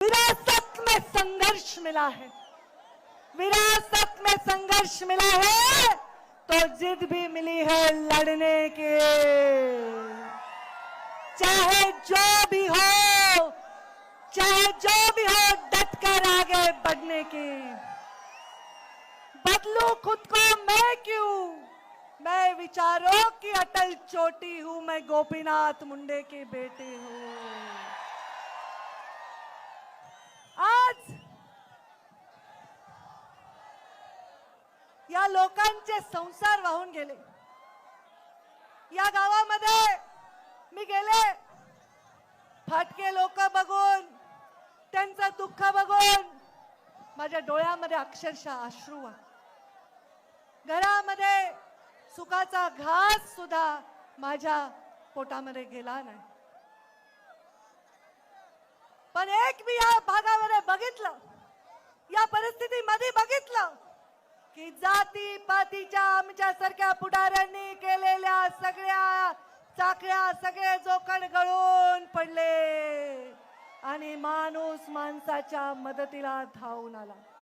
विरासत में संघर्ष मिला है। विरासत में संघर्ष मिला है तो जिद भी मिली है लड़ने के। चाहे जो भी हो, चाहे जो भी हो, डट कर आगे बढ़ने की। बदलू खुद को मैं क्यों? मैं विचारों की अटल चोटी हूँ, मैं गोपीनाथ मुंडे की बेटी हूँ। या लोकांचे संसार वाहून गेले. या गावामध्ये मी गेले. फाटके लोक बघून त्यांचं दुःख बघून माझ्या डोळ्यामध्ये अक्षरशः अश्रू घरामध्ये सुखाचा घास सुद्धा माझ्या पोटामध्ये गेला नाही. पण एक मी या भागामध्ये बघितलं. या परिस्थितीमध्ये जाती पातीच्या आमच्या सारख्या पुढाऱ्यांनी केलेल्या सगळ्या चाकळ्या सगळे जोखड गळून पडले. आणि माणूस माणसाच्या मदतीला धावून आला.